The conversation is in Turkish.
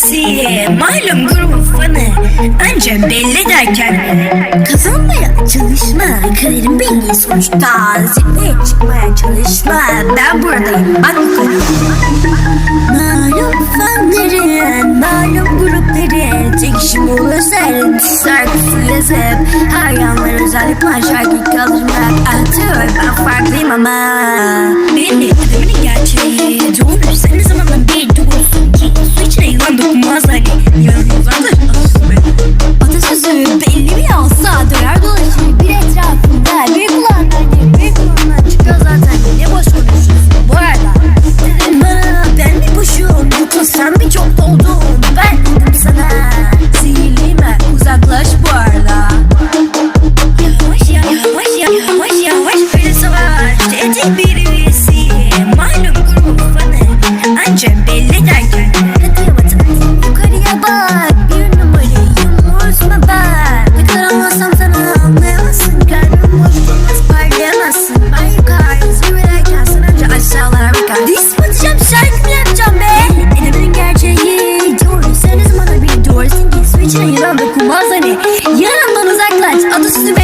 hevesiyle malum grubun fanı. Önce belli derken kazanmaya çalışma kırarım beni sonuçta. Zirveye çıkmaya çalışma. Ben buradayım bak. Malum fanların malum grupların tek işim olur sert şarkısı yazıp her yanlara özellikle şarkı kaldırmak. Atıyor ben farklıyım ama. my second. You mazani. Yalandan uzaklaş. Adı sizi